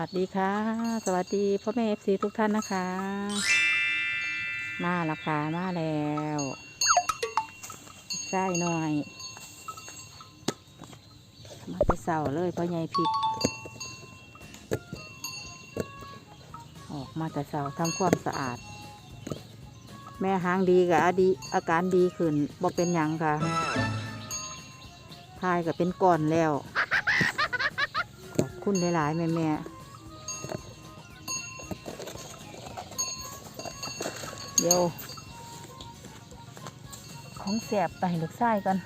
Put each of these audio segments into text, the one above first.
สวัสดีค่ะ สวัสดีพ่อแม่เอฟซีทุกท่านนะคะ มาและค่ะมาแล้วใส่หน่อย มาไปเสาเลยพ่อใหญ่พริก ออกมาแต่เสาทำความสะอาด แม่หางดีกับอดีอาการดีขึ้นบ่เป็นยังค่ะพายก็เป็นก้อนแล้วขอบคุณหลายๆแม่แม่ เดี๋ยว ของแสบไปหลูกไส้กัน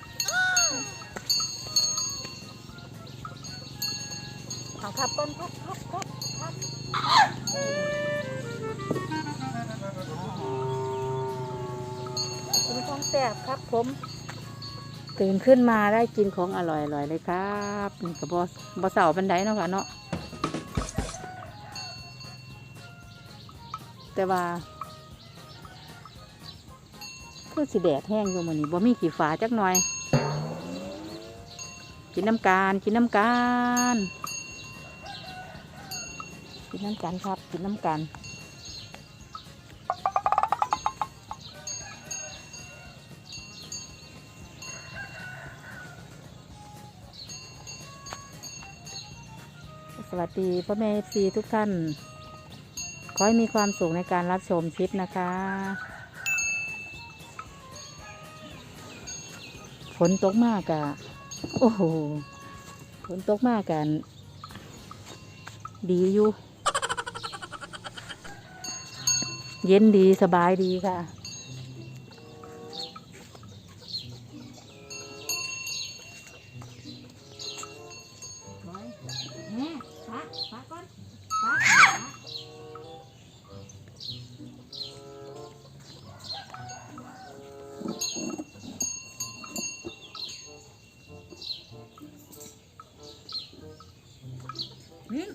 เอาครับต้นครับครับครับครับเป็นของแสบครับผม ตื่นขึ้นมาได้กินของอร่อยๆเลยครับนี่กับบอบอเสาบันไดเนาะค่ะเนาะแต่ว่า คือสิแดดแห้งอยู่มันนี้บ่มีขี้ฟ้าจักหน่อย กินน้ำการกินน้ำการกินน้ำกันครับกินน้ำกันสวัสดีพ่อแม่ซีทุกท่าน ขอให้มีความสุขในการรับชมคลิปนะคะ ฝนตกมากอะโอ้โหฝนตกมากกัน ดีอยู่ เย็นดีสบายดีค่ะ นิ่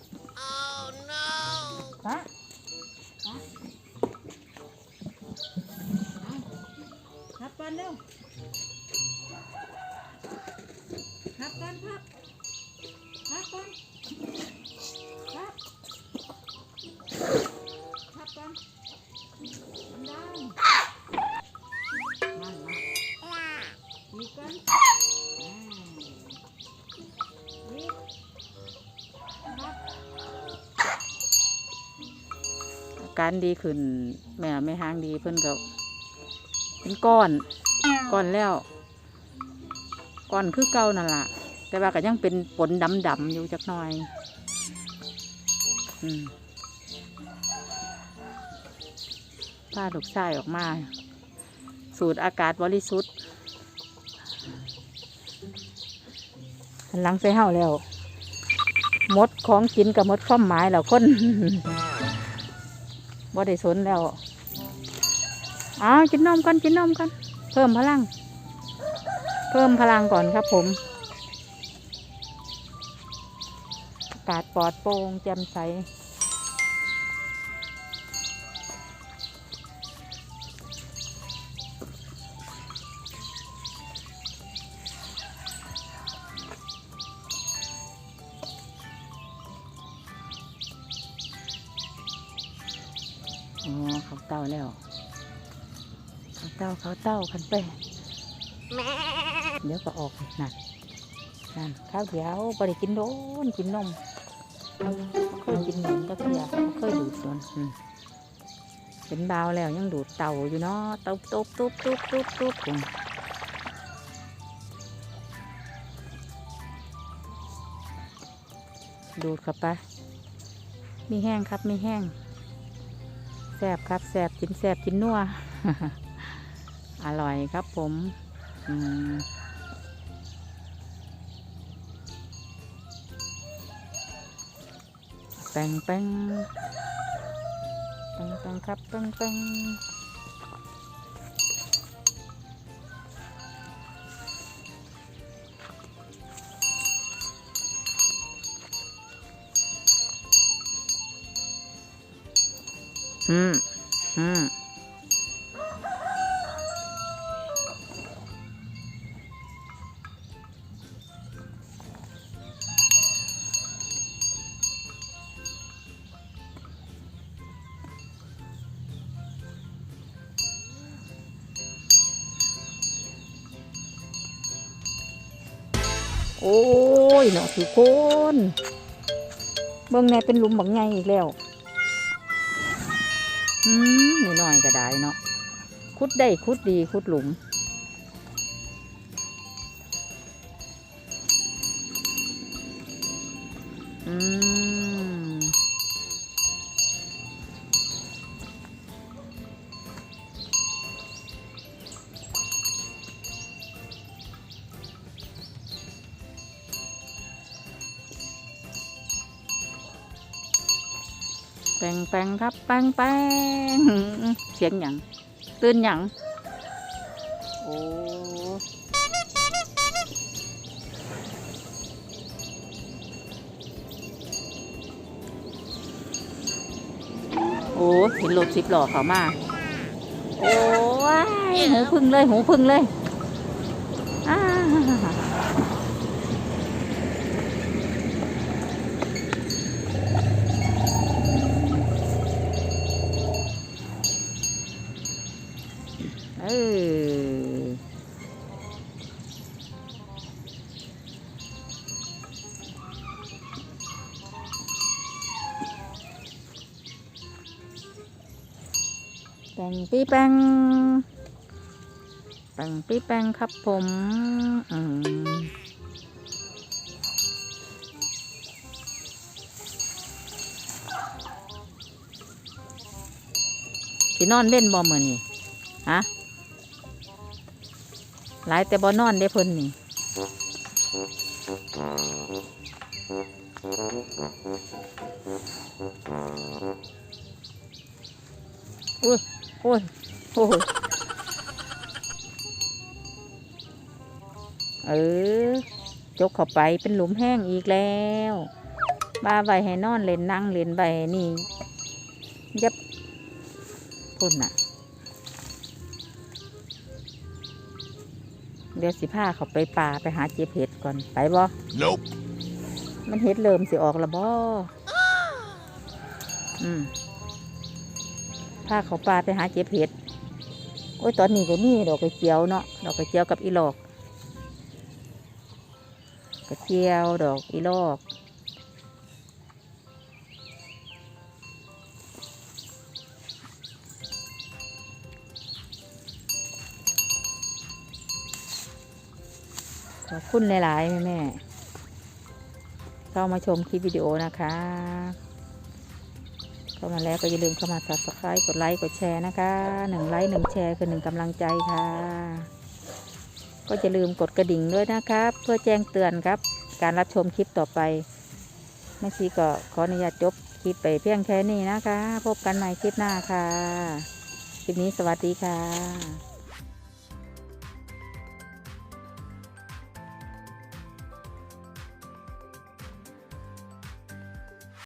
การดีขึ้น แม่ไม่ห้างดีเพิ่นก็เป็นก้อนก้อนแล้วก้อนคือเก่านั่นละแต่ว่าก็ยังเป็นปนดำๆอยู่จักหน่อย อืมผ้าลูกชายออกมา สูดอากาศบริสุทธิ์หันหลังใส่เห่าแล้วมดของกินกับมดข้อมหมายแล้วคน บ่ได้สนแล้วอ๋อกินนมก่อนกินนมก่อนเพิ่มพลัง เพิ่มพลังก่อนครับผมอากาศปลอดโปร่งแจ่มใส เต้าแล้วเขาเต้าเขาเต้ากันไปเดี๋ยวก็ออกนั่นนั่นข้าวเดียวบริกินโดนกินนมเคยกินนมตะเกียบเคยดูดนอืมเป็นเบาแล้วยังดูดเต่าอยู่เนาะเต่าตุ๊บตุ๊บตุ๊บตุ๊บตุ๊บอืมดูดเข้าไปมีแห้งครับมีแห้ง แซบครับแซบกินแซบกินนัวอร่อยครับผมอืมแป้งแป้งแป้งแป้งครับแป้งแป้ง อืมอืมโอ้ยเนาะทุกคน เบื้องในเป็นหลุมบังไงอีกแล้ว อืมนิดหน่อยก็ได้เนาะคุดได้คุดดีคุดหลุม อืม แปงแปงครับแปงแปงเสียงหยังตื่นหยังโอ้โอ้เห็นรถสิบล้อเขามา โอ้ยหูพึ่งเลย หูพึ่งเลยอ้า เออแปงปีแปงแปงปีแปงครับผมอืมสินอนเล่นบ่เหมือนนี่ฮะ หลายแต่บ่นอนได้เพิ่นนี่อุ้ยโอ้ยโอ้ยเออจกเข้าไปเป็นหลุมแห้งอีกแล้วบ้าใบให้นอนเล่นนั่งเล่นใบนี่ยับพุ่นน่ะ เดี๋ยวสิพาเขาไปป่าไปหาเจ็บเห็ดก่อนไปบ่ Nope. มันเห็ดเริ่มสิออกและบ่อืมพาเขาป่าไปหาเจ็บเห็ดโอ้ยตอนนี้ก็มีดอกกระเจียวเนาะดอกกระเจียวกับอีหลอกกระเจียวดอกอีหลอก คุณหลายๆแม่เข้ามาชมคลิปวิดีโอนะคะ เข้ามาแล้วก็อย่าลืมเข้ามา subscribe กดไลค์ กดแชร์นะคะหนึ่งไลค์หนึ่งแชร์คือหนึ่งกำลังใจค่ะ ก็อย่าลืมกดกระดิ่งด้วยนะครับ เพื่อแจ้งเตือนครับ การรับชมคลิปต่อไปแม่ชีก็ขออนุญาตจบคลิปไปเพียงแค่นี้นะคะ พบกันใหม่คลิปหน้าค่ะ คลิปนี้สวัสดีค่ะ